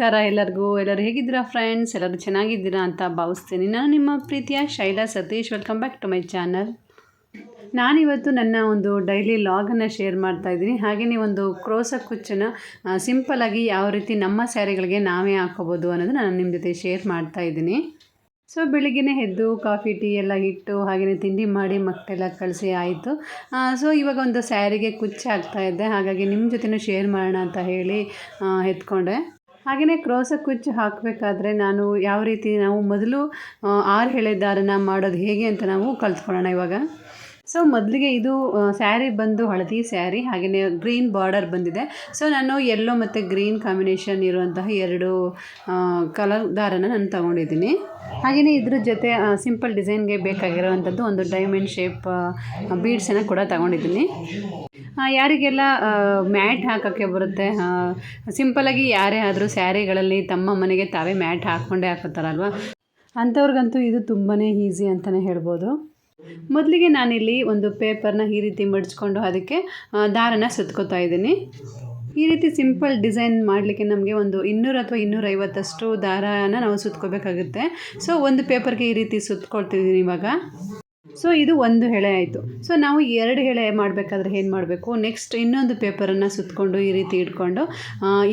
ನಮಸ್ಕಾರ ಎಲ್ಲರಿಗೂ. ಎಲ್ಲರೂ ಹೇಗಿದ್ದೀರಾ ಫ್ರೆಂಡ್ಸ್ ಎಲ್ಲರೂ ಚೆನ್ನಾಗಿದ್ದೀರಾ ಅಂತ ಭಾವಿಸ್ತೀನಿ. ನಾನು ನಿಮ್ಮ ಪ್ರೀತಿಯ Shaila Satish. Welcome back to my channel ನಾನಿವತ್ತು ನನ್ನ ಒಂದು ಡೈಲಿ ಲಾಗನ್ನು ಶೇರ್ ಮಾಡ್ತಾ ಇದ್ದೀನಿ. ಹಾಗೆಯೇ ಒಂದು ಕ್ರೋಸ ಕುಚ್ಚನ್ನು ಸಿಂಪಲಾಗಿ ಯಾವ ರೀತಿ ನಮ್ಮ ಸ್ಯಾರಿಗಳಿಗೆ ನಾವೇ ಹಾಕೋಬೋದು ಅನ್ನೋದು ನಾನು ನಿಮ್ಮ ಜೊತೆ ಶೇರ್ ಮಾಡ್ತಾ ಇದ್ದೀನಿ. ಸೊ ಬೆಳಿಗ್ಗೆ ಎದ್ದು ಕಾಫಿ ಟೀ ಎಲ್ಲ ಇಟ್ಟು ಹಾಗೆಯೇ ತಿಂಡಿ ಮಾಡಿ ಮಕ್ಕಳೆಲ್ಲ ಕಳಿಸಿ ಆಯಿತು. ಸೊ ಇವಾಗ ಒಂದು ಸ್ಯಾರಿಗೆ ಕುಚ್ಚು ಇದ್ದೆ. ಹಾಗಾಗಿ ನಿಮ್ಮ ಜೊತೆನೂ ಶೇರ್ ಮಾಡೋಣ ಅಂತ ಹೇಳಿ ಎತ್ಕೊಂಡೆ. ಹಾಗೆಯೇ ಕ್ರೋಸ ಕುಚ್ಚು ಹಾಕಬೇಕಾದ್ರೆ ನಾನು ಯಾವ ರೀತಿ ನಾವು ಮೊದಲು ಆರು ಎಳೆ ದಾರನ ಮಾಡೋದು ಹೇಗೆ ಅಂತ ನಾವು ಕಲ್ತ್ಕೊಳ್ಳೋಣ ಇವಾಗ. ಸೊ ಮೊದಲಿಗೆ ಇದು ಸ್ಯಾರಿ ಬಂದು ಹಳದಿ ಸ್ಯಾರಿ ಹಾಗೆಯೇ ಗ್ರೀನ್ ಬಾರ್ಡರ್ ಬಂದಿದೆ. ಸೊ ನಾನು ಯೆಲ್ಲೋ ಮತ್ತು ಗ್ರೀನ್ ಕಾಂಬಿನೇಷನ್ ಇರುವಂತಹ ಎರಡು ಕಲರ್ ದಾರನ ನಾನು ತಗೊಂಡಿದ್ದೀನಿ. ಹಾಗೆಯೇ ಇದ್ರ ಜೊತೆ ಸಿಂಪಲ್ ಡಿಸೈನ್ಗೆ ಬೇಕಾಗಿರೋವಂಥದ್ದು ಒಂದು ಡೈಮಂಡ್ ಶೇಪ್ ಬೀಡ್ಸನ್ನು ಕೂಡ ತಗೊಂಡಿದ್ದೀನಿ. ಯಾರಿಗೆಲ್ಲ ಮ್ಯಾಟ್ ಹಾಕೋಕ್ಕೆ ಬರುತ್ತೆ? ಸಿಂಪಲಾಗಿ ಯಾರೇ ಆದರೂ ಸ್ಯಾರಿಗಳಲ್ಲಿ ತಮ್ಮ ಮನೆಗೆ ತಾವೇ ಮ್ಯಾಟ್ ಹಾಕ್ಕೊಂಡೇ ಹಾಕೋತಾರಲ್ವ ಅಂಥವ್ರಿಗಂತೂ ಇದು ತುಂಬಾ ಈಸಿ ಅಂತಲೇ ಹೇಳ್ಬೋದು. ಮೊದಲಿಗೆ ನಾನಿಲ್ಲಿ ಒಂದು ಪೇಪರ್ನ ಈ ರೀತಿ ಮಡಿಸ್ಕೊಂಡು ಅದಕ್ಕೆ ದಾರನ ಸುತ್ಕೋತಾ ಇದ್ದೀನಿ. ಈ ರೀತಿ ಸಿಂಪಲ್ ಡಿಸೈನ್ ಮಾಡಲಿಕ್ಕೆ ನಮಗೆ ಒಂದು ಇನ್ನೂರು ಅಥವಾ ಇನ್ನೂರೈವತ್ತಷ್ಟು ದಾರನ ನಾವು ಸುತ್ಕೋಬೇಕಾಗುತ್ತೆ. ಸೊ, ಒಂದು ಪೇಪರ್ಗೆ ಈ ರೀತಿ ಸುತ್ಕೊಳ್ತಿದ್ದೀನಿ ಇವಾಗ. ಸೊ ಇದು ಒಂದು ಎಳೆ ಆಯಿತು. ಸೊ ನಾವು ಎರಡು ಎಳೆ ಮಾಡಬೇಕಾದ್ರೆ ಏನು ಮಾಡಬೇಕು? ನೆಕ್ಸ್ಟ್ ಇನ್ನೊಂದು ಪೇಪರನ್ನು ಸುತ್ತಕೊಂಡು ಈ ರೀತಿ ಇಟ್ಕೊಂಡು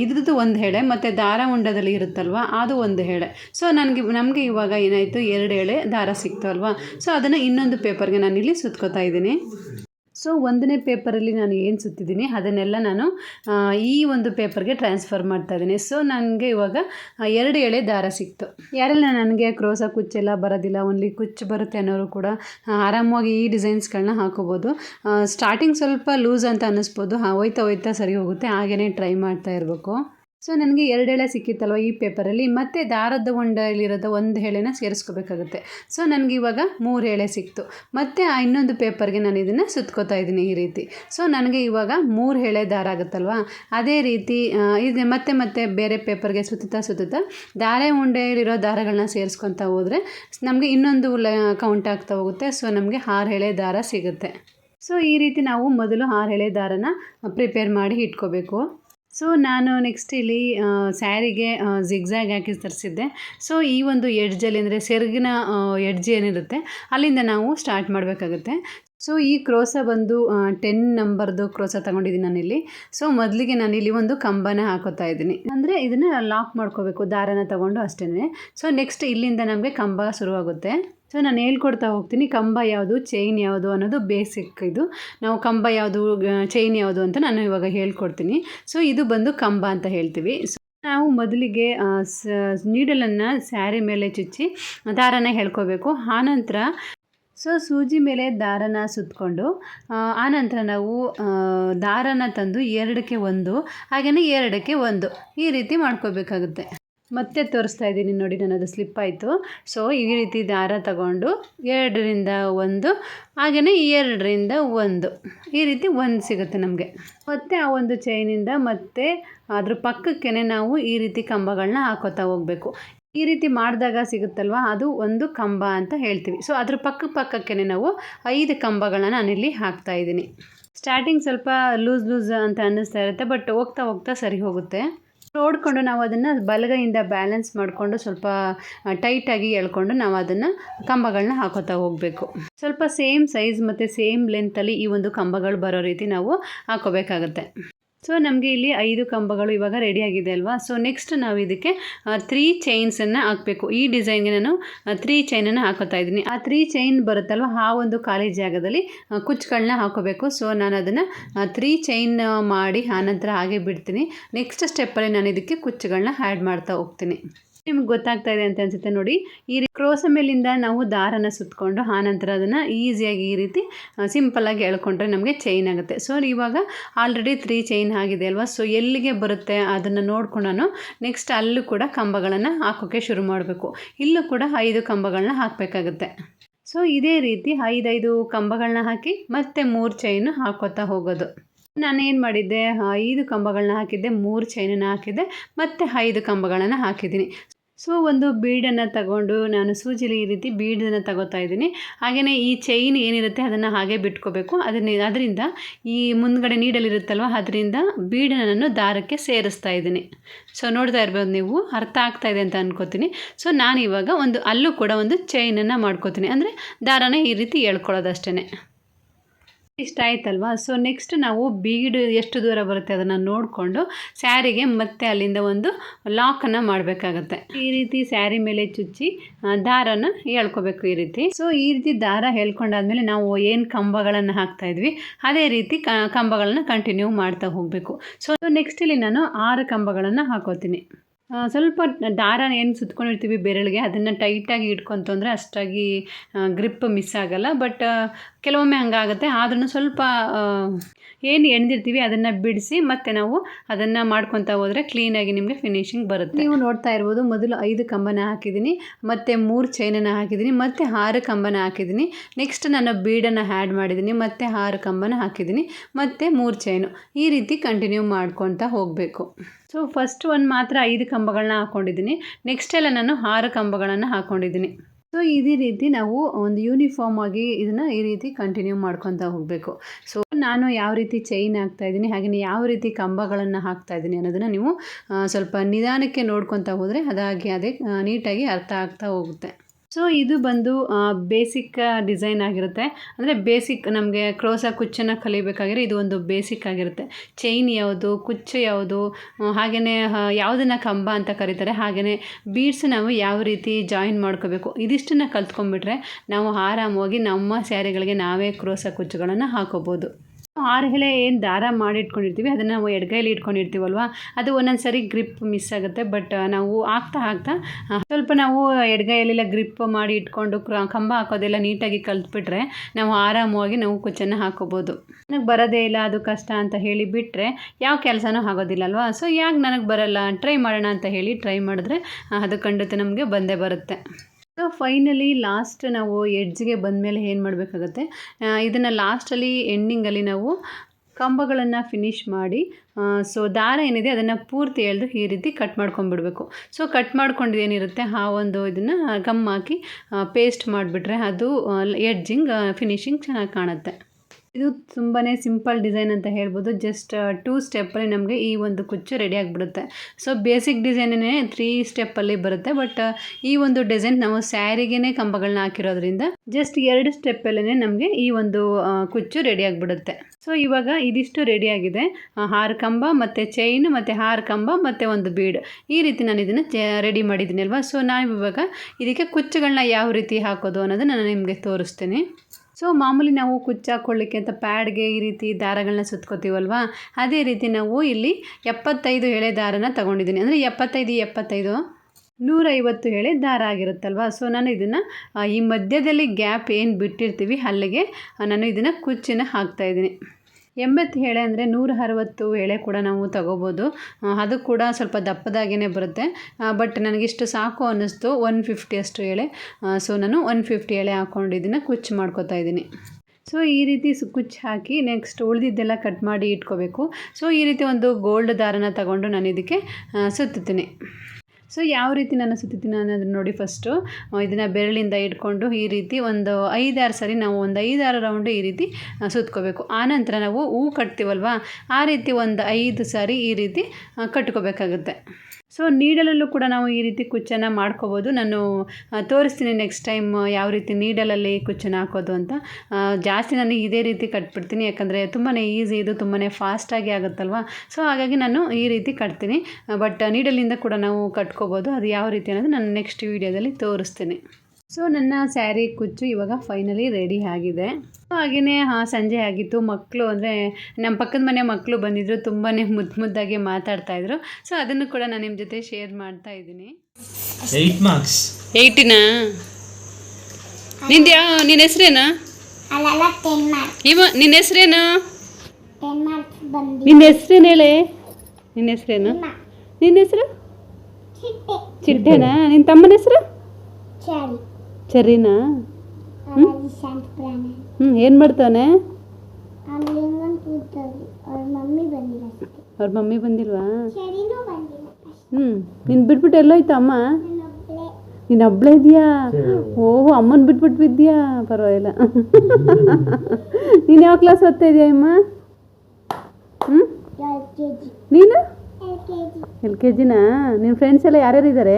ಇದ್ರದ್ದು ಒಂದು ಎಳೆ ಮತ್ತು ದಾರ ಉಂಡದಲ್ಲಿ ಇರುತ್ತಲ್ವ? ಅದು ಒಂದು ಹೆಳೆ. ಸೊ ನನಗೆ, ನಮಗೆ ಇವಾಗ ಏನಾಯಿತು? ಎರಡು ಎಳೆ ದಾರ ಸಿಕ್ತು ಅಲ್ವಾ? ಸೊ ಅದನ್ನು ಇನ್ನೊಂದು ಪೇಪರ್ಗೆ ನಾನಿಲ್ಲಿ ಸುತ್ಕೋತಾ ಇದ್ದೀನಿ. ಸೊ ಒಂದನೇ ಪೇಪರಲ್ಲಿ ನಾನು ಏನು ಸುತ್ತಿದ್ದೀನಿ, ಅದನ್ನೆಲ್ಲ ನಾನು ಈ ಒಂದು ಪೇಪರ್ಗೆ ಟ್ರಾನ್ಸ್ಫರ್ ಮಾಡ್ತಾ ಇದ್ದೀನಿ. ಸೊ ನನಗೆ ಇವಾಗ ಎರಡು ಎಳೆ ದಾರ ಸಿಕ್ತು. ಯಾರೆಲ್ಲ ನನಗೆ ಕ್ರೋಸ ಕುಚ್ಚೆಲ್ಲ ಬರೋದಿಲ್ಲ ಓನ್ಲಿ ಕುಚ್ಚು ಬರುತ್ತೆ ಅನ್ನೋರು ಕೂಡ ಆರಾಮವಾಗಿ ಈ ಡಿಸೈನ್ಸ್ಗಳನ್ನ ಹಾಕೋಬೋದು. ಸ್ಟಾರ್ಟಿಂಗ್ ಸ್ವಲ್ಪ ಲೂಸ್ ಅಂತ ಅನ್ನಿಸ್ಬೋದು. ಹೋಯ್ತಾ ಹೋಯ್ತಾ ಸರಿ ಹೋಗುತ್ತೆ ಹಾಗೇ ಟ್ರೈ ಮಾಡ್ತಾ ಇರಬೇಕು. ಸೊ, ನನಗೆ ಎರಡು ಎಳೆ ಸಿಕ್ಕಿತ್ತಲ್ವ ಈ ಪೇಪರಲ್ಲಿ? ಮತ್ತು ದಾರದ ಹೊಂಡಲ್ಲಿರೋದು ಒಂದು ಎಳೆನ ಸೇರಿಸ್ಕೋಬೇಕಾಗುತ್ತೆ. ಸೊ, ನನಗೆ ಇವಾಗ ಮೂರು ಎಳೆ ಸಿಕ್ತು. ಮತ್ತು ಆ ಇನ್ನೊಂದು ಪೇಪರ್ಗೆ ನಾನು ಇದನ್ನು ಸುತ್ಕೋತಾ ಇದ್ದೀನಿ ಈ ರೀತಿ. ಸೊ, ನನಗೆ ಇವಾಗ ಮೂರು ಎಳೆ ದಾರ ಆಗುತ್ತಲ್ವ? ಅದೇ ರೀತಿ ಇದು ಮತ್ತೆ ಮತ್ತೆ ಬೇರೆ ಪೇಪರ್ಗೆ ಸುತ್ತುತ್ತಾ ಸುತ್ತುತ್ತಾ ದಾರೆ ಉಂಡೆಯಲ್ಲಿರೋ ದಾರಗಳನ್ನ ಸೇರಿಸ್ಕೊತಾ ಹೋದರೆ ನಮಗೆ ಇನ್ನೊಂದು ಕೌಂಟ್ ಆಗ್ತಾ ಹೋಗುತ್ತೆ. ಸೊ, ನಮಗೆ ಆರು ಎಳೆ ದಾರ ಸಿಗುತ್ತೆ. ಸೊ, ಈ ರೀತಿ ನಾವು ಮೊದಲು ಆರು ಎಳೆ ದಾರನ ಪ್ರಿಪೇರ್ ಮಾಡಿ ಇಟ್ಕೋಬೇಕು. ಸೊ ನಾನು ನೆಕ್ಸ್ಟ್ ಇಲ್ಲಿ ಸ್ಯಾರಿಗೆ ಝಿಗ್ಝ್ಯಾಗ್ ಹಾಕಿ ತರಿಸಿದ್ದೆ. ಸೊ ಈ ಒಂದು ಎಡ್ಜಲ್ಲಿ ಅಂದರೆ ಸೆರಗಿನ ಎಡ್ಜ್ ಏನಿರುತ್ತೆ, ಅಲ್ಲಿಂದ ನಾವು ಸ್ಟಾರ್ಟ್ ಮಾಡಬೇಕಾಗುತ್ತೆ. ಸೊ ಈ ಕ್ರೋಸ ಬಂದು ಟೆನ್ ನಂಬರ್ದು ಕ್ರೋಸ ತಗೊಂಡಿದ್ದೀನಿ ನಾನಿಲ್ಲಿ. ಸೊ ಮೊದಲಿಗೆ ನಾನಿಲ್ಲಿ ಒಂದು ಕಂಬನ ಹಾಕೋತಾ ಇದ್ದೀನಿ. ಅಂದರೆ ಇದನ್ನು ಲಾಕ್ ಮಾಡ್ಕೋಬೇಕು, ದಾರನ ತಗೊಂಡು ಅಷ್ಟೇ ಸೊ ನೆಕ್ಸ್ಟ್ ಇಲ್ಲಿಂದ ನಮಗೆ ಕಂಬ ಶುರುವಾಗುತ್ತೆ. ಸೊ ನಾನು ಹೇಳ್ಕೊಡ್ತಾ ಹೋಗ್ತೀನಿ, ಕಂಬ ಯಾವುದು ಚೈನ್ ಯಾವುದು ಅನ್ನೋದು ಬೇಸಿಕ್ ಇದು. ನಾವು ಕಂಬ ಯಾವುದು ಚೈನ್ ಯಾವುದು ಅಂತ ನಾನು ಇವಾಗ ಹೇಳ್ಕೊಡ್ತೀನಿ. ಸೊ ಇದು ಬಂದು ಕಂಬ ಅಂತ ಹೇಳ್ತೀವಿ. ಸೊ ನಾವು ಮೊದಲಿಗೆ ನೀಡಲನ್ನು ಸ್ಯಾರಿ ಮೇಲೆ ಚುಚ್ಚಿ, ದಾರನ ಹೇಳ್ಕೋಬೇಕು. ಆನಂತರ, ಸೊ, ಸೂಜಿ ಮೇಲೆ ದಾರನ ಸುತ್ತಕೊಂಡು ಆನಂತರ ನಾವು ದಾರನ ತಂದು ಎರಡಕ್ಕೆ ಒಂದು ಹಾಗೆಯೇ ಎರಡಕ್ಕೆ ಒಂದು. ಈ ರೀತಿ ಮಾಡ್ಕೋಬೇಕಾಗುತ್ತೆ. ಮತ್ತೆ ತೋರಿಸ್ತಾ ಇದ್ದೀನಿ ನೋಡಿ, ನನ್ನದು ಸ್ಲಿಪ್ ಆಯಿತು. ಸೊ ಈ ರೀತಿ ದಾರ ತಗೊಂಡು ಎರಡರಿಂದ ಒಂದು ಹಾಗೆಯೇ ಎರಡರಿಂದ ಒಂದು. ಈ ರೀತಿ ಒಂದು ಸಿಗುತ್ತೆ ನಮಗೆ. ಮತ್ತು ಆ ಒಂದು ಚೈನಿಂದ ಮತ್ತೆ ಅದ್ರ ಪಕ್ಕಕ್ಕೆ ನಾವು ಈ ರೀತಿ ಕಂಬಗಳನ್ನ ಹಾಕೋತಾ ಹೋಗಬೇಕು. ಈ ರೀತಿ ಮಾಡಿದಾಗ ಸಿಗುತ್ತಲ್ವ? ಅದು ಒಂದು ಕಂಬ ಅಂತ ಹೇಳ್ತೀವಿ. ಸೊ ಅದ್ರ ಪಕ್ಕ ಪಕ್ಕಕ್ಕೆ ನಾವು ಐದು ಕಂಬಗಳನ್ನ ನಾನಿಲ್ಲಿ ಹಾಕ್ತಾ ಇದ್ದೀನಿ. ಸ್ಟಾರ್ಟಿಂಗ್ ಸ್ವಲ್ಪ ಲೂಸ್ ಲೂಸ್ ಅಂತ ಅನ್ನಿಸ್ತಾ ಇರುತ್ತೆ ಬಟ್ ಹೋಗ್ತಾ ಹೋಗ್ತಾ ಸರಿ ಹೋಗುತ್ತೆ. ನೋಡಿಕೊಂಡು ನಾವು ಅದನ್ನು ಬಲಗೈಯಿಂದ ಬ್ಯಾಲೆನ್ಸ್ ಮಾಡಿಕೊಂಡು ಸ್ವಲ್ಪ ಟೈಟಾಗಿ ಎಳ್ಕೊಂಡು ನಾವು ಅದನ್ನು ಕಂಬಗಳನ್ನ ಹಾಕೋತಾ ಹೋಗಬೇಕು. ಸ್ವಲ್ಪ ಸೇಮ್ ಸೈಜ್ ಮತ್ತು ಸೇಮ್ ಲೆಂತಲ್ಲಿ ಈ ಒಂದು ಕಂಬಗಳು ಬರೋ ರೀತಿ ನಾವು ಹಾಕೋಬೇಕಾಗತ್ತೆ. ಸೊ ನಮಗೆ ಇಲ್ಲಿ ಐದು ಕಂಬಗಳು ಇವಾಗ ರೆಡಿ ಆಗಿದೆ ಅಲ್ವಾ? ಸೊ ನೆಕ್ಸ್ಟ್ ನಾವು ಇದಕ್ಕೆ ತ್ರೀ ಚೈನ್ಸನ್ನು ಹಾಕಬೇಕು. ಈ ಡಿಸೈನ್ಗೆ ನಾನು ತ್ರೀ ಚೈನನ್ನು ಹಾಕೋತಾ ಇದ್ದೀನಿ. ಆ ತ್ರೀ ಚೈನ್ ಬರುತ್ತಲ್ವ? ಆ ಒಂದು ಖಾಲಿ ಜಾಗದಲ್ಲಿ ಕುಚ್ಚುಗಳನ್ನ ಹಾಕೋಬೇಕು. ಸೊ ನಾನು ಅದನ್ನು ತ್ರೀ ಚೈನ್ ಮಾಡಿ ಆನಂತರ ಹಾಗೆ ಬಿಡ್ತೀನಿ. ನೆಕ್ಸ್ಟ್ ಸ್ಟೆಪ್ಪಲ್ಲಿ ನಾನು ಇದಕ್ಕೆ ಕುಚ್ಚುಗಳನ್ನ ಆ್ಯಡ್ ಮಾಡ್ತಾ ಹೋಗ್ತೀನಿ. ನಿಮ್ಗೆ ಗೊತ್ತಾಗ್ತಾ ಇದೆ ಅಂತ ಅನ್ಸುತ್ತೆ ನೋಡಿ. ಈ ಕ್ರೋಸ ಮೇಲಿಂದ ನಾವು ದಾರನ ಸುತ್ತಕೊಂಡು ಆನಂತರ ಅದನ್ನು ಈಸಿಯಾಗಿ ಈ ರೀತಿ ಸಿಂಪಲ್ಲಾಗಿ ಎಳ್ಕೊಂಡ್ರೆ ನಮಗೆ ಚೈನ್ ಆಗುತ್ತೆ. ಸೊ ಇವಾಗ ಆಲ್ರೆಡಿ ತ್ರೀ ಚೈನ್ ಆಗಿದೆ ಅಲ್ವಾ? ಸೊ ಎಲ್ಲಿಗೆ ಬರುತ್ತೆ ಅದನ್ನು ನೋಡ್ಕೊಂಡು ನೆಕ್ಸ್ಟ್ ಅಲ್ಲೂ ಕೂಡ ಕಂಬಗಳನ್ನು ಹಾಕೋಕ್ಕೆ ಶುರು ಮಾಡಬೇಕು. ಇಲ್ಲೂ ಕೂಡ ಐದು ಕಂಬಗಳನ್ನ ಹಾಕಬೇಕಾಗುತ್ತೆ. ಸೊ ಇದೇ ರೀತಿ ಐದೈದು ಕಂಬಗಳನ್ನ ಹಾಕಿ ಮತ್ತೆ ಮೂರು ಚೈನು ಹಾಕೋತಾ ಹೋಗೋದು. ನಾನು ಏನು ಮಾಡಿದ್ದೆ? ಐದು ಕಂಬಗಳನ್ನ ಹಾಕಿದ್ದೆ, ಮೂರು ಚೈನನ್ನು ಹಾಕಿದ್ದೆ, ಮತ್ತು ಐದು ಕಂಬಗಳನ್ನು ಹಾಕಿದ್ದೀನಿ. ಸೊ, ಒಂದು ಬೀಡನ್ನು ತಗೊಂಡು ನಾನು ಸೂಜಿಲಿ ಈ ರೀತಿ ಬೀಡನ್ನು ತಗೋತಾ ಇದ್ದೀನಿ. ಹಾಗೆಯೇ ಈ ಚೈನ್ ಏನಿರುತ್ತೆ ಅದನ್ನು ಹಾಗೆ ಬಿಟ್ಕೋಬೇಕು. ಅದನ್ನ, ಅದರಿಂದ ಈ ಮುಂದ್ಗಡೆ ನೀಡಲಿರುತ್ತಲ್ವ ಅದರಿಂದ ಬೀಡನ್ನು ನಾನು ದಾರಕ್ಕೆ ಸೇರಿಸ್ತಾ ಇದ್ದೀನಿ. ಸೊ, ನೋಡ್ತಾ ಇರ್ಬೋದು ನೀವು, ಅರ್ಥ ಆಗ್ತಾ ಇದೆ ಅಂತ ಅನ್ಕೋತೀನಿ. ಸೊ ನಾನು ಇವಾಗ ಒಂದು ಅಲ್ಲೂ ಕೂಡ ಒಂದು ಚೈನನ್ನು ಮಾಡ್ಕೋತೀನಿ. ಅಂದರೆ ದಾರನ ಈ ರೀತಿ ಹೇಳ್ಕೊಳ್ಳೋದು ಅಷ್ಟೇ ಇಷ್ಟ ಆಯ್ತಲ್ವಾ? ಸೊ ನೆಕ್ಸ್ಟ್ ನಾವು ಬೀಡು ಎಷ್ಟು ದೂರ ಬರುತ್ತೆ ಅದನ್ನು ನೋಡಿಕೊಂಡು ಸ್ಯಾರಿಗೆ ಮತ್ತೆ ಅಲ್ಲಿಂದ ಒಂದು ಲಾಕನ್ನು ಮಾಡಬೇಕಾಗತ್ತೆ. ಈ ರೀತಿ ಸ್ಯಾರಿ ಮೇಲೆ ಚುಚ್ಚಿ ದಾರನ ಹೇಳ್ಕೋಬೇಕು ಈ ರೀತಿ. ಸೊ ಈ ರೀತಿ ದಾರ ಹೇಳ್ಕೊಂಡಾದ್ಮೇಲೆ ನಾವು ಏನು ಕಂಬಗಳನ್ನು ಹಾಕ್ತಾ ಇದ್ವಿ, ಅದೇ ರೀತಿ ಕಂಬಗಳನ್ನು ಕಂಟಿನ್ಯೂ ಮಾಡ್ತಾ ಹೋಗಬೇಕು. ಸೊ ನೆಕ್ಸ್ಟ್ ಇಲ್ಲಿ ನಾನು ಆರು ಕಂಬಗಳನ್ನು ಹಾಕೋತೀನಿ. ಸ್ವಲ್ಪ ದಾರ ಏನು ಸುತ್ಕೊಂಡಿರ್ತೀವಿ ಬೆರಳಿಗೆ, ಅದನ್ನು ಟೈಟಾಗಿ ಇಟ್ಕೊತಂದರೆ ಅಷ್ಟಾಗಿ ಗ್ರಿಪ್ ಮಿಸ್ ಆಗಲ್ಲ. ಬಟ್ ಕೆಲವೊಮ್ಮೆ ಹಂಗಾಗುತ್ತೆ. ಆದ್ರೂ ಸ್ವಲ್ಪ ಏನು ಎಣ್ದಿರ್ತೀವಿ ಅದನ್ನು ಬಿಡಿಸಿ ಮತ್ತೆ ನಾವು ಅದನ್ನು ಮಾಡ್ಕೊತಾ ಹೋದರೆ ಕ್ಲೀನಾಗಿ ನಿಮಗೆ ಫಿನಿಶಿಂಗ್ ಬರುತ್ತೆ. ನೀವು ನೋಡ್ತಾ ಇರ್ಬೋದು, ಮೊದಲು ಐದು ಕಂಬನ ಹಾಕಿದ್ದೀನಿ, ಮತ್ತು ಮೂರು ಚೈನನ್ನು ಹಾಕಿದ್ದೀನಿ, ಮತ್ತು ಆರು ಕಂಬನ ಹಾಕಿದ್ದೀನಿ. ನೆಕ್ಸ್ಟ್ ನಾನು ಬೀಡನ್ನು ಆ್ಯಡ್ ಮಾಡಿದ್ದೀನಿ, ಮತ್ತು ಆರು ಕಂಬನ ಹಾಕಿದ್ದೀನಿ, ಮತ್ತು ಮೂರು ಚೈನು ಈ ರೀತಿ ಕಂಟಿನ್ಯೂ ಮಾಡ್ಕೊತಾ ಹೋಗಬೇಕು. ಸೊ ಫಸ್ಟ್ ಒಂದು ಮಾತ್ರ ಐದು ಕಂಬಗಳನ್ನ ಹಾಕ್ಕೊಂಡಿದ್ದೀನಿ ನೆಕ್ಸ್ಟ್ ಎಲ್ಲ ನಾನು ಆರು ಕಂಬಗಳನ್ನು ಹಾಕ್ಕೊಂಡಿದ್ದೀನಿ ಸೊ ಇದೇ ರೀತಿ ನಾವು ಒಂದು ಯೂನಿಫಾರ್ಮ್ ಆಗಿ ಇದನ್ನು ಈ ರೀತಿ ಕಂಟಿನ್ಯೂ ಮಾಡ್ಕೊತಾ ಹೋಗಬೇಕು. ಸೊ ನಾನು ಯಾವ ರೀತಿ ಚೈನ್ ಹಾಕ್ತಾ ಇದ್ದೀನಿ ಹಾಗೆಯೇ ಯಾವ ರೀತಿ ಕಂಬಗಳನ್ನು ಹಾಕ್ತಾ ಇದ್ದೀನಿ ಅನ್ನೋದನ್ನು ನೀವು ಸ್ವಲ್ಪ ನಿಧಾನಕ್ಕೆ ನೋಡ್ಕೊತಾ ಹೋದರೆ ಅದಾಗಿ ಅದೇ ನೀಟಾಗಿ ಅರ್ಥ ಆಗ್ತಾ ಹೋಗುತ್ತೆ. ಸೊ ಇದು ಬಂದು ಬೇಸಿಕ್ ಡಿಸೈನ್ ಆಗಿರುತ್ತೆ. ಅಂದರೆ ಬೇಸಿಕ್ ನಮಗೆ ಕ್ರೋಸ ಕುಚ್ಚನ್ನು ಕಲಿಬೇಕಾಗಿರೋ ಇದು ಒಂದು ಬೇಸಿಕ್ ಆಗಿರುತ್ತೆ. ಚೈನ್ ಯಾವುದು, ಕುಚ್ಚು ಯಾವುದು ಹಾಗೆಯೇ ಯಾವುದನ್ನು ಕಂಬ ಅಂತ ಕರೀತಾರೆ. ಹಾಗೆಯೇ ಬೀಡ್ಸ್ ನಾವು ಯಾವ ರೀತಿ ಜಾಯಿನ್ ಮಾಡ್ಕೋಬೇಕು ಇದಿಷ್ಟನ್ನು ಕಲ್ತ್ಕೊಂಡ್ಬಿಟ್ರೆ ನಾವು ಆರಾಮವಾಗಿ ನಮ್ಮ ಸ್ಯಾರಿಗಳಿಗೆ ನಾವೇ ಕ್ರೋಸ ಕುಚ್ಚುಗಳನ್ನು ಹಾಕೋಬೋದು. ಆರು ಎಳೆ ಏನು ದಾರ ಇಟ್ಕೊಂಡಿರ್ತೀವಿ ಅದನ್ನು ನಾವು ಎಡಗೈಲಿ ಇಟ್ಕೊಂಡಿರ್ತೀವಲ್ವ, ಅದು ಒಂದೊಂದು ಸರಿ ಗ್ರಿಪ್ ಮಿಸ್ ಆಗುತ್ತೆ ಬಟ್ ನಾವು ಆಗ್ತಾ ಹಾಕ್ತಾ ಸ್ವಲ್ಪ ನಾವು ಎಡಗೈಯಲ್ಲೆಲ್ಲ ಗ್ರಿಪ್ ಮಾಡಿ ಇಟ್ಕೊಂಡು ಕಂಬ ಹಾಕೋದೆಲ್ಲ ನೀಟಾಗಿ ಕಲ್ತ್ಬಿಟ್ರೆ ನಾವು ಆರಾಮವಾಗಿ ನಾವು ಕುಚ್ಚನ್ನು ಹಾಕೋಬೋದು. ನನಗೆ ಬರೋದೇ ಇಲ್ಲ, ಅದು ಕಷ್ಟ ಅಂತ ಹೇಳಿ ಬಿಟ್ಟರೆ ಯಾವ ಕೆಲಸನೂ ಆಗೋದಿಲ್ಲ ಅಲ್ವಾ ಸೊ ಯಾಕೆ ನನಗೆ ಬರಲ್ಲ? ಟ್ರೈ ಮಾಡೋಣ ಅಂತ ಹೇಳಿ ಟ್ರೈ ಮಾಡಿದ್ರೆ ಅದು ಖಂಡಿತ ನಮಗೆ ಬಂದೇ ಬರುತ್ತೆ. ಫೈನಲಿ ಲಾಸ್ಟ್ ನಾವು ಎಡ್ಜ್ಗೆ ಬಂದಮೇಲೆ ಏನು ಮಾಡಬೇಕಾಗತ್ತೆ? ಇದನ್ನು ಲಾಸ್ಟಲ್ಲಿ ಎಂಡಿಂಗಲ್ಲಿ ನಾವು ಕಂಬಗಳನ್ನು ಫಿನಿಶ್ ಮಾಡಿ ಸೊ ದಾರ ಏನಿದೆ ಅದನ್ನು ಪೂರ್ತಿ ಎಳೆದು ಈ ರೀತಿ ಕಟ್ ಮಾಡ್ಕೊಂಡ್ಬಿಡ್ಬೇಕು. ಸೊ ಕಟ್ ಮಾಡ್ಕೊಂಡು ಏನಿರುತ್ತೆ? ಆ ಒಂದು ಇದನ್ನು ಗಮ್ ಹಾಕಿ ಪೇಸ್ಟ್ ಮಾಡಿಬಿಟ್ರೆ ಅದು ಎಡ್ಜಿಂಗ್ ಫಿನಿಶಿಂಗ್ ಚೆನ್ನಾಗಿ ಕಾಣುತ್ತೆ. ಇದು ತುಂಬಾ ಸಿಂಪಲ್ ಡಿಸೈನ್ ಅಂತ ಹೇಳ್ಬೋದು. ಜಸ್ಟ್ ಟೂ ಸ್ಟೆಪ್ಪಲ್ಲಿ ನಮಗೆ ಈ ಒಂದು ಕುಚ್ಚು ರೆಡಿ ಆಗಿಬಿಡುತ್ತೆ. ಸೊ ಬೇಸಿಕ್ ಡಿಸೈನೇ ತ್ರೀ ಸ್ಟೆಪ್ಪಲ್ಲಿ ಬರುತ್ತೆ. ಬಟ್ ಈ ಒಂದು ಡಿಸೈನ್ ನಾವು ಸ್ಯಾರಿಗೆ ಕಂಬಗಳನ್ನ ಹಾಕಿರೋದ್ರಿಂದ ಜಸ್ಟ್ ಎರಡು ಸ್ಟೆಪ್ಪಲ್ಲೇ ನಮಗೆ ಈ ಒಂದು ಕುಚ್ಚು ರೆಡಿ ಆಗಿಬಿಡುತ್ತೆ. ಸೊ ಇವಾಗ ಇದಿಷ್ಟು ರೆಡಿ ಆಗಿದೆ. ಹಾರ್ ಕಂಬ ಮತ್ತು ಚೈನ್ ಮತ್ತು ಹಾರ್ ಕಂಬ ಮತ್ತು ಒಂದು ಬೀಡ್ ಈ ರೀತಿ ನಾನು ಇದನ್ನು ರೆಡಿ ಮಾಡಿದ್ದೀನಿ ಅಲ್ವಾ ಸೊ ನಾವು ಇವಾಗ ಇದಕ್ಕೆ ಕುಚ್ಚುಗಳನ್ನ ಯಾವ ರೀತಿ ಹಾಕೋದು ಅನ್ನೋದನ್ನ ನಾನು ನಿಮಗೆ ತೋರಿಸ್ತೀನಿ. ಸೊ ಮಾಮೂಲಿ ನಾವು ಕುಚ್ಚು ಹಾಕ್ಕೊಳ್ಳಿಕ್ಕೆ ಅಂತ ಪ್ಯಾಡ್ಗೆ ಈ ರೀತಿ ದಾರಗಳನ್ನ ಸುತ್ಕೋತೀವಲ್ವಾ? ಅದೇ ರೀತಿ ನಾವು ಇಲ್ಲಿ ಎಪ್ಪತ್ತೈದು ಎಳೆ ದಾರನ ತಗೊಂಡಿದ್ದೀನಿ. ಅಂದರೆ ಎಪ್ಪತ್ತೈದು ಎಪ್ಪತ್ತೈದು, ನೂರೈವತ್ತು ಎಳೆ ದಾರ ಆಗಿರುತ್ತಲ್ವ? ಸೊ ನಾನು ಇದನ್ನು ಈ ಮಧ್ಯದಲ್ಲಿ ಗ್ಯಾಪ್ ಏನು ಬಿಟ್ಟಿರ್ತೀವಿ ಅಲ್ಲಿಗೆ ನಾನು ಇದನ್ನು ಕುಚ್ಚಿನ ಹಾಕ್ತಾಯಿದ್ದೀನಿ ಎಂಬತ್ತು ಎಳೆ ಅಂದರೆ ನೂರ ಅರವತ್ತು ಎಳೆ ಕೂಡ ನಾವು ತಗೋಬೋದು. ಅದು ಕೂಡ ಸ್ವಲ್ಪ ದಪ್ಪದಾಗೇ ಬರುತ್ತೆ. ಬಟ್ ನನಗಿಷ್ಟು ಸಾಕು ಅನ್ನಿಸ್ತು. ಒನ್ ಫಿಫ್ಟಿ ಅಷ್ಟು ಎಳೆ. ಸೊ ನಾನು ಒನ್ ಫಿಫ್ಟಿ ಎಳೆ ಹಾಕ್ಕೊಂಡು ಇದನ್ನು ಕುಚ್ಚು ಮಾಡ್ಕೊತಾ ಇದ್ದೀನಿ. ಸೊ ಈ ರೀತಿ ಕುಚ್ಚು ಹಾಕಿ ನೆಕ್ಸ್ಟ್ ಉಳಿದಿದ್ದೆಲ್ಲ ಕಟ್ ಮಾಡಿ ಇಟ್ಕೋಬೇಕು. ಸೊ ಈ ರೀತಿ ಒಂದು ಗೋಲ್ಡ್ ದಾರನ ತಗೊಂಡು ನಾನು ಇದಕ್ಕೆ ಸುತ್ತುತ್ತೀನಿ. ಸೊ ಯಾವ ರೀತಿ ನಾನು ಸುತ್ತಿದ್ದೀನಿ ಅನ್ನೋದನ್ನ ನೋಡಿ ಫಸ್ಟು ಇದನ್ನು ಬೆರಳಿಂದ ಇಟ್ಕೊಂಡು ಈ ರೀತಿ ಒಂದು ಐದಾರು ಸರಿ ನಾವು ಒಂದು ಐದಾರು ರೌಂಡು ಈ ರೀತಿ ಸುತ್ಕೋಬೇಕು. ಆನಂತರ ನಾವು ಹೂ ಕಟ್ತೀವಲ್ವಾ? ಆ ರೀತಿ ಒಂದು ಐದು ಸಾರಿ ಈ ರೀತಿ ಕಟ್ಕೋಬೇಕಾಗುತ್ತೆ. ಸೊ ನೀಡಲಲ್ಲೂ ಕೂಡ ನಾವು ಈ ರೀತಿ ಕುಚ್ಚನ್ನು ಮಾಡ್ಕೋಬೋದು. ನಾನು ತೋರಿಸ್ತೀನಿ ನೆಕ್ಸ್ಟ್ ಟೈಮ್ ಯಾವ ರೀತಿ ನೀಡಲಲ್ಲಿ ಕುಚ್ಚನ್ನು ಹಾಕೋದು ಅಂತ. ಜಾಸ್ತಿ ನಾನು ಇದೇ ರೀತಿ ಕಟ್ಬಿಡ್ತೀನಿ, ಯಾಕಂದರೆ ತುಂಬಾ ಈಸಿ ಇದು ತುಂಬಾ ಫಾಸ್ಟಾಗಿ ಆಗುತ್ತಲ್ವ? ಸೊ ಹಾಗಾಗಿ ನಾನು ಈ ರೀತಿ ಕಟ್ತೀನಿ. ಬಟ್ ನೀಡಲಿಂದ ಕೂಡ ನಾವು ಕಟ್ಕೋಬೋದು. ಅದು ಯಾವ ರೀತಿ ಅನ್ನೋದು ನಾನು ನೆಕ್ಸ್ಟ್ ವೀಡಿಯೋದಲ್ಲಿ ತೋರಿಸ್ತೀನಿ. ಸೊ ನನ್ನ ಸ್ಯಾರಿ ಕುಚ್ಚು ಇವಾಗ ಫೈನಲಿ ರೆಡಿ ಆಗಿದೆ. ಹಾಗೆಯೇ ಸಂಜೆ ಆಗಿತ್ತು. ಮಕ್ಕಳು ಅಂದರೆ ನಮ್ಮ ಪಕ್ಕದ ಮನೆ ಮಕ್ಕಳು ಬಂದಿದ್ದರು ತುಂಬಾ ಮುದ್ದು ಮುದ್ದಾಗಿ ಮಾತಾಡ್ತಾಯಿದ್ರು ಸೊ ಅದನ್ನು ಕೂಡ ನಾನು ನಿಮ್ಮ ಜೊತೆ ಶೇರ್ ಮಾಡ್ತಾ ಇದ್ದೀನಿ. ಏಯ್ಟ್ ಮಾರ್ಕ್ಸ್ ಏಯ್ಟಿನಾ ನಿಂದು ಯಾವ ನಿನ್ನ ಹೆಸ್ರೇನಾ? ಇವ ನಿನ್ನ ಹೆಸ್ರೇನು? ನಿನ್ನ ಹೆಸ್ರೇನ ಹೇಳಿ? ನಿನ್ನ ಹೆಸ್ರೇನು? ನಿನ್ನ ಹೆಸ್ರು? ಚಿಟ್ಟೆ. ಚಿಟ್ಟೆನಾ? ನಿನ್ನ ತಮ್ಮನ ಹೆಸ್ರು? ಚಾರಿ ಚರಿನಾ ಹ್ಞೂ ಏನು ಮಾಡ್ತಾನೆ ಆಮೇಲೆ ಅವ್ರ ಮಮ್ಮಿ ಬಂದಿಲ್ವಾ? ಚರಿನೂ ಬಂದಿಲ್ಲ ಹ್ಞೂ ನಿನ್ನ ಬಿಟ್ಬಿಟ್ಟು ಎಲ್ಲೋಯ್ತು ಅಮ್ಮ? ನೀನು ಒಬ್ಳೆ ಇದೆಯಾ ಓಹೋ ಅಮ್ಮನ ಬಿಟ್ಬಿಟ್ಟು ಬಿದ್ದೀಯಾ? ಪರವಾಗಿಲ್ಲ. ನೀನು ಯಾವ ಕ್ಲಾಸ್ ಓದ್ತಾ ಇದೆಯಾ ಅಮ್ಮ? ಹ್ಞೂ ನೀನು? ಎಲ್ ಕೆ ಜಿನಾ? ನಿಮ್ಮ ಫ್ರೆಂಡ್ಸ್ ಎಲ್ಲ ಯಾರ್ಯಾರು ಇದ್ದಾರೆ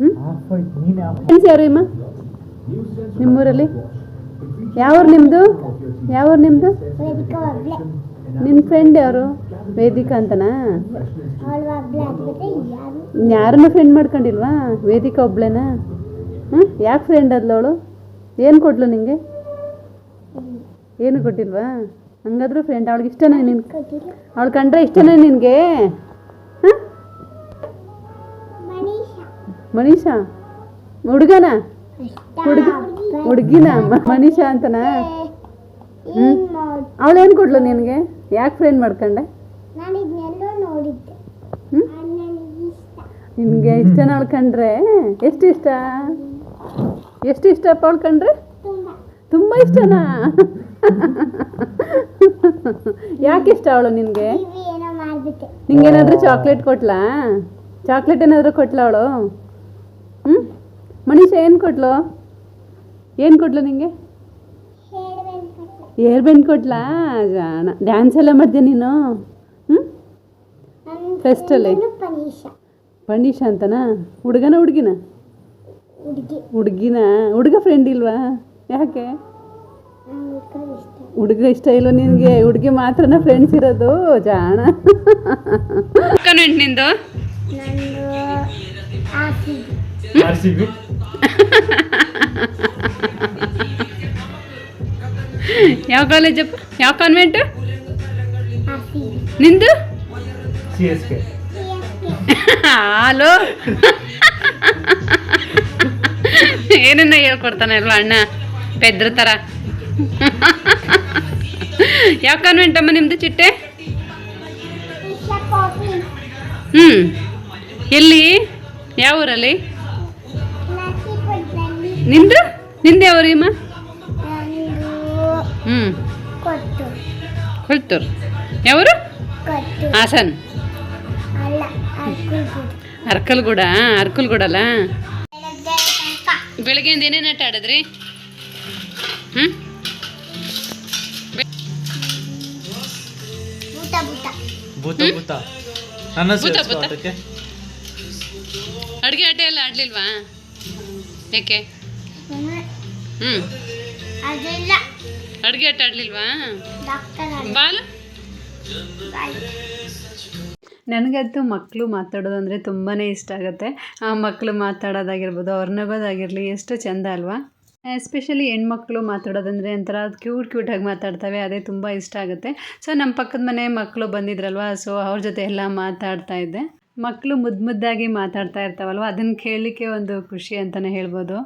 ಹ್ಞೂ ಅಮ್ಮ ನಿಮ್ಮೂರಲ್ಲಿ? ಯಾವ್ರು ನಿಮ್ಮದು ಯಾವ್ರು ನಿಮ್ಮದು ನಿನ್ನ ಫ್ರೆಂಡ್ ಯಾರು? ವೇದಿಕಾ ಅಂತನಾ? ಯಾರನ್ನೂ ಫ್ರೆಂಡ್ ಮಾಡ್ಕೊಂಡಿಲ್ವಾ? ವೇದಿಕಾ ಒಬ್ಳೇನಾ? ಹ್ಞೂ ಯಾಕೆ ಫ್ರೆಂಡ್ ಆದ್ಲು ಅವಳು? ಏನು ಕೊಡ್ಲು ನಿಂಗೆ? ಏನು ಕೊಟ್ಟಿಲ್ವಾ? ಹಂಗಾದ್ರೂ ಫ್ರೆಂಡ್ ಅವಳಿಗೆ ಇಷ್ಟನೇ ನಿನ್ ಅವಳು ಕಂಡ್ರೆ ಇಷ್ಟನೇ ನಿನಗೆ? ಮನೀಷಾ? ಹುಡುಗನ? ಹುಡುಗ ಹುಡುಗಿನ? ಮನೀಷಾ ಅಂತನಾ? ಅವಳು ಏನು ಕೊಟ್ಲು ನಿನಗೆ? ಯಾಕೆ ಫ್ರೆಂಡ್ ಮಾಡ್ಕೊಂಡೆ? ಇಷ್ಟ. ನಿನಗೆ ಇಷ್ಟನ ಅವಳು ಕಂಡ್ರೆ? ಎಷ್ಟು ಇಷ್ಟ? ಎಷ್ಟು ಇಷ್ಟಪ್ಪ ಅವಳು ಕಂಡ್ರೆ? ತುಂಬ. ಇಷ್ಟನಾ? ಯಾಕೆ ಇಷ್ಟ ಅವಳು ನಿನಗೆ? ನಿಂಗೇನಾದರೂ ಚಾಕ್ಲೇಟ್ ಕೊಟ್ಲಾ? ಚಾಕ್ಲೇಟ್ ಏನಾದರೂ ಕೊಟ್ಲಾ ಅವಳು? ಹ್ಞೂ ಮನೀಷ ಏನು ಕೊಟ್ಲು? ಏನು ಕೊಟ್ಲು ನಿಂಗೆ? ಏರ್ ಬೆಂಡ್ ಕೊಟ್ಲಾ? ಜಾಣ ಡ್ಯಾನ್ಸ್ ಎಲ್ಲ ಮಾಡಿದೆ ನೀನು? ಹ್ಞೂ ಫೆಸ್ಟಲ್ಲಿ ಪಂಡೀಶ ಅಂತನಾ? ಹುಡುಗನ ಹುಡುಗಿನ? ಹುಡುಗಿ. ಹುಡುಗಿನ? ಹುಡುಗ ಫ್ರೆಂಡ್ ಇಲ್ವಾ? ಯಾಕೆ? ಹುಡುಗ ಇಷ್ಟ ಇಲ್ವ ನಿನಗೆ? ಹುಡುಗಿ ಮಾತ್ರನ ಫ್ರೆಂಡ್ಸ್ ಇರೋದು ಜಾಣ. ನಂದು. ಆರ್ ಸಿ ಬಿ ಯಾವ ಕಾಲೇಜ್ ಯಾವ ಕಾನ್ವೆಂಟು ನಿಂದು? C S K. ಹಲೋ. ಏನನ್ನ ಹೇಳ್ಕೊಡ್ತಾನೆ ಅಲ್ವಾ ಅಣ್ಣ? ಪೆದ್ರ ಥರ ಯಾವ ಕಾನ್ವೆಂಟ್ ಅಮ್ಮ ನಿಮ್ಮದು ಚಿಟ್ಟೆ? ಹ್ಮ್. ಹ್ಞೂ ಎಲ್ಲಿ? ಯಾವ ಊರಲ್ಲಿ? ನಿಂದು ನಿಂದು ಯಾವ ಅಮ್ಮ ಹ್ಞೂ ಕೊಟ್ಟು. ಕೊಳ್ತೂರು ಯಾವೂರು? ಕೊಟ್ಟು. ಹಾಸನ್. ಅಲ್ಲ ಅರ್ಕುಲ್ಗುಡಿ. ಅರ್ಕಲ್ಗೂಡ ಅರ್ಕಲ್ಗೂಡಲ್ಲ ಬೆಳಗ್ಗೆ ತನಕ ಬೆಳಗ್ಗೆಯಿಂದ ಏನೇನು ಆಟ ಆಡಿದ್ರಿ? ಹ್ಞೂ ಅಡುಗೆ ಆಟ ಎಲ್ಲ ಆಡ್ಲಿಲ್ವಾ? ಏಕೆ? ಹ್ಞೂ ಅದೆಲ್ಲ. ಅಡುಗೆ ಆಟ ಆಡಲಿಲ್ವಾ? ಡಾಕ್ಟರ್ ಬಾಲು? ನನಗಂತೂ ಮಕ್ಕಳು ಮಾತಾಡೋದು ಅಂದರೆ ತುಂಬಾ ಇಷ್ಟ ಆಗುತ್ತೆ. ಆ ಮಕ್ಕಳು ಮಾತಾಡೋದಾಗಿರ್ಬೋದು ಅವ್ರ ನಗೋದಾಗಿರಲಿ ಎಷ್ಟು ಚೆಂದ ಅಲ್ವಾ? ಎಸ್ಪೆಷಲಿ ಹೆಣ್ಮಕ್ಳು ಮಾತಾಡೋದಂದರೆ ಒಂಥರ ಕ್ಯೂಟ್ ಕ್ಯೂಟಾಗಿ ಮಾತಾಡ್ತವೆ ಅದೇ ತುಂಬ ಇಷ್ಟ ಆಗುತ್ತೆ. ಸೊ ನಮ್ಮ ಪಕ್ಕದ ಮನೆ ಮಕ್ಕಳು ಬಂದಿದ್ರಲ್ವ ಸೊ ಅವ್ರ ಜೊತೆ ಎಲ್ಲ ಮಾತಾಡ್ತಾ ಇದ್ದೆ. ಮಕ್ಕಳು ಮುದ್ದು ಮುದ್ದಾಗಿ ಮಾತಾಡ್ತಾ ಇರ್ತಾವಲ್ವ ಅದನ್ನು ಕೇಳಲಿಕ್ಕೆ ಒಂದು ಖುಷಿ ಅಂತಲೇ ಹೇಳ್ಬೋದು.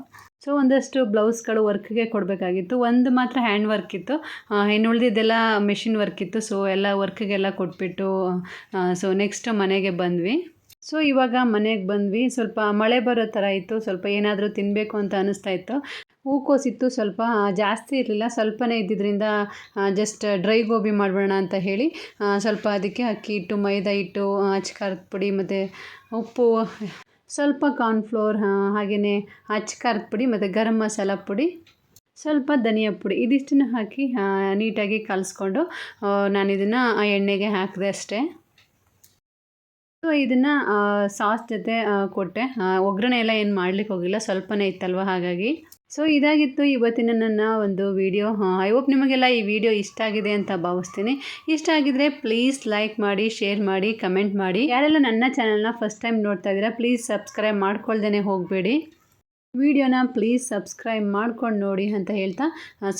ಸೊ ಒಂದಷ್ಟು ಬ್ಲೌಸ್ಗಳು ವರ್ಕ್ಗೆ ಕೊಡಬೇಕಾಗಿತ್ತು. ಒಂದು ಮಾತ್ರ ಹ್ಯಾಂಡ್ ವರ್ಕ್ ಇತ್ತು. ಇನ್ನು ಉಳಿದಿದ್ದೆಲ್ಲ ಮೆಷಿನ್ ವರ್ಕ್ ಇತ್ತು. ಸೊ ಎಲ್ಲ ವರ್ಕ್ಗೆಲ್ಲ ಕೊಟ್ಬಿಟ್ಟು ಸೊ ನೆಕ್ಸ್ಟ್ ಮನೆಗೆ ಬಂದ್ವಿ. ಸೊ ಇವಾಗ ಮನೆಗೆ ಬಂದ್ವಿ. ಸ್ವಲ್ಪ ಮಳೆ ಬರೋ ಥರ ಇತ್ತು. ಸ್ವಲ್ಪ ಏನಾದರೂ ತಿನ್ನಬೇಕು ಅಂತ ಅನ್ನಿಸ್ತಾ ಇತ್ತು. ಹೂಕೋಸಿತ್ತು ಸ್ವಲ್ಪ ಜಾಸ್ತಿ ಇರಲಿಲ್ಲ. ಸ್ವಲ್ಪನೇ ಇದ್ದಿದ್ದರಿಂದ ಜಸ್ಟ್ ಡ್ರೈ ಗೋಬಿ ಮಾಡಬೇಡ ಅಂತ ಹೇಳಿ ಸ್ವಲ್ಪ ಅದಕ್ಕೆ ಅಕ್ಕಿ ಹಿಟ್ಟು, ಮೈದಾ ಹಿಟ್ಟು ಖಾರದ ಪುಡಿ ಮತ್ತು ಉಪ್ಪು ಸ್ವಲ್ಪ ಕಾರ್ನ್ಫ್ಲೋರ್ ಹಾಗೆಯೇ ಅಚ್ಚ ಖಾರದ ಪುಡಿ ಮತ್ತು ಗರಂ ಮಸಾಲ ಪುಡಿ, ಸ್ವಲ್ಪ ಧನಿಯಾ ಪುಡಿ ಇದಿಷ್ಟನ್ನು ಹಾಕಿ ನೀಟಾಗಿ ಕಲಸ್ಕೊಂಡು ನಾನು ಇದನ್ನು ಎಣ್ಣೆಗೆ ಹಾಕಿದೆ ಅಷ್ಟೇ. ಸೊ, ಇದನ್ನು ಸಾಸ್ ಜೊತೆ ಕೊಟ್ಟೆ. ಒಗ್ಗರಣೆ ಎಲ್ಲ ಏನು ಮಾಡ್ಲಿಕ್ಕೆ ಹೋಗಿಲ್ಲ, ಸ್ವಲ್ಪನೇ ಇತ್ತಲ್ವ ಹಾಗಾಗಿ. ಸೊ, ಇದಾಗಿತ್ತು ಇವತ್ತಿನ ನನ್ನ ಒಂದು ವಿಡಿಯೋ. ಐ ಹೋಪ್ ನಿಮಗೆಲ್ಲ ಈ ವಿಡಿಯೋ ಇಷ್ಟ ಆಗಿದೆ ಅಂತ ಭಾವಿಸ್ತೀನಿ. ಇಷ್ಟ ಆಗಿದ್ರೆ ಪ್ಲೀಸ್ ಲೈಕ್ ಮಾಡಿ, ಶೇರ್ ಮಾಡಿ, ಕಮೆಂಟ್ ಮಾಡಿ. ಯಾರೆಲ್ಲ ನನ್ನ ಚಾನಲ್ನ ಫಸ್ಟ್ ಟೈಮ್ ನೋಡ್ತಾ ಇದ್ದೀರಾ, ಪ್ಲೀಸ್ ಸಬ್ಸ್ಕ್ರೈಬ್ ಮಾಡ್ಕೊಳ್ದೇ ಹೋಗಬೇಡಿ. ವಿಡಿಯೋನ ಪ್ಲೀಸ್ ಸಬ್ಸ್ಕ್ರೈಬ್ ಮಾಡ್ಕೊಂಡು ನೋಡಿ ಅಂತ ಹೇಳ್ತಾ.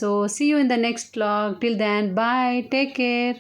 So see you in the next vlog till then bye take care